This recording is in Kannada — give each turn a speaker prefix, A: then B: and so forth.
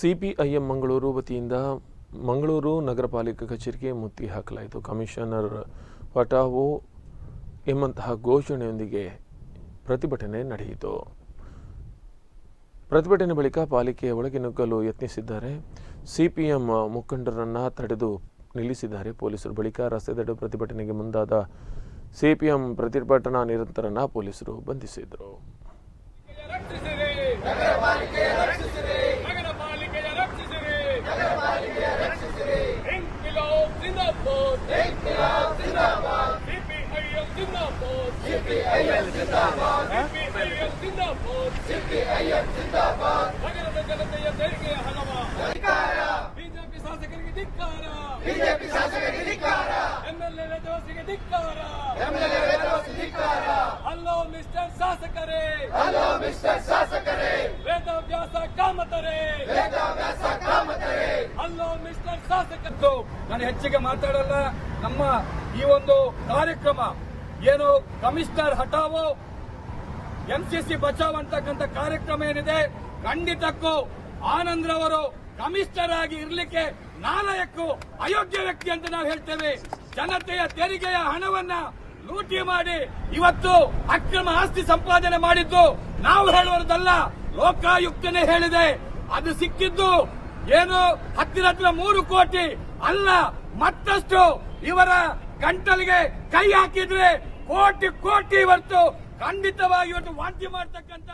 A: ಸಿಪಿಐಎಂ ಮಂಗಳೂರು ವತಿಯಿಂದ ಮಂಗಳೂರು ನಗರ ಪಾಲಿಕೆ ಕಚೇರಿಗೆ ಮುತ್ತಿ ಹಾಕಲಾಯಿತು. ಕಮಿಷನರ್ ಪಟಾವು ಎಂಬಂತಹ ಘೋಷಣೆಯೊಂದಿಗೆ ಪ್ರತಿಭಟನೆ ನಡೆಯಿತು. ಪ್ರತಿಭಟನೆ ಬಳಿಕ ಪಾಲಿಕೆಯ ಒಳಗೆ ನುಗ್ಗಲು ಯತ್ನಿಸಿದ್ದಾರೆ. ಸಿಪಿಎಂ ಮುಖಂಡರನ್ನು ತಡೆದು ನಿಲ್ಲಿಸಿದ್ದಾರೆ ಪೊಲೀಸರು. ಬಳಿಕ ರಸ್ತೆ ತಡೆ ಪ್ರತಿಭಟನೆಗೆ ಮುಂದಾದ ಸಿಪಿಎಂ ಪ್ರತಿಭಟನಾ ನಿರಂತರನ ಪೊಲೀಸರು ಬಂಧಿಸಿದರು.
B: ನಗರದ ಜನತೆಯ ತೆರಿಗೆಯ ಹಣವ ಬಿಜೆಪಿ ಶಾಸಕರಿಗೆ ಧಿಕ್ಕಾರ
C: ಬಿಜೆಪಿ ಶಾಸಕರಿಗೆ ಧಿಕ್ಕಾರ
B: ಎಂಎಲ್ಎ ವೇದವಾಸಿಗೆ ಧಿಕ್ಕಾರ
C: ಎಂಎಲ್ಎ ವೇದವಾಸಿ ಧಿಕ್ಕಾರ
B: ಹಲೋ ಮಿಸ್ಟರ್ ಶಾಸಕರೇ
C: ಹಲೋ ಮಿಸ್ಟರ್ ಶಾಸಕರೇ
B: ವೇದಾಭ್ಯಾಸ ಕಾಮತರೇ
C: ವೇದಾಭ್ಯಾಸ ಕಾಮತರೇ
B: ಹಲೋ ಮಿಸ್ಟರ್ ನಾನು ಹೆಚ್ಚಿಗೆ ಮಾತಾಡಲ್ಲ. ನಮ್ಮ ಈ ಒಂದು ಕಾರ್ಯಕ್ರಮ ಏನು ಕಮಿಷನರ್ ಹಟಾವೋ ಎಂಸಿಸಿ ಬಚಾವ್ ಅಂತಕ್ಕಂಥ ಕಾರ್ಯಕ್ರಮ ಏನಿದೆ, ಖಂಡಿತಕ್ಕೂ ಆನಂದ್ರವರು ಕಮಿಷನರ್ ಆಗಿ ಇರ್ಲಿಕ್ಕೆ ನಾಲಯಕ್ಕೂ ಅಯೋಗ್ಯ ವ್ಯಕ್ತಿ ಅಂತ ನಾವು ಹೇಳ್ತೇವೆ. ಜನತೆಯ ತೆರಿಗೆಯ ಹಣವನ್ನ ಲೂಟಿ ಮಾಡಿ ಇವತ್ತು ಅಕ್ರಮ ಆಸ್ತಿ ಸಂಪಾದನೆ ಮಾಡಿದ್ದು ನಾವು ಹೇಳುವುದಲ್ಲ, ಲೋಕಾಯುಕ್ತನೇ ಹೇಳಿದೆ. ಅದು ಸಿಕ್ಕಿದ್ದು ಏನು ಹತ್ತಿರ ಹತ್ತಿರ ಮೂರು ಕೋಟಿ ಅಲ್ಲ, ಮತ್ತಷ್ಟು ಇವರ ಗಂಟಲಿಗೆ ಕೈ ಹಾಕಿದ್ರೆ ಕೋಟಿ ಕೋಟಿ ಇವತ್ತು ಖಂಡಿತವಾಗಿ ಇವತ್ತು ವಾಂತಿ ಮಾಡ್ತಕ್ಕಂಥ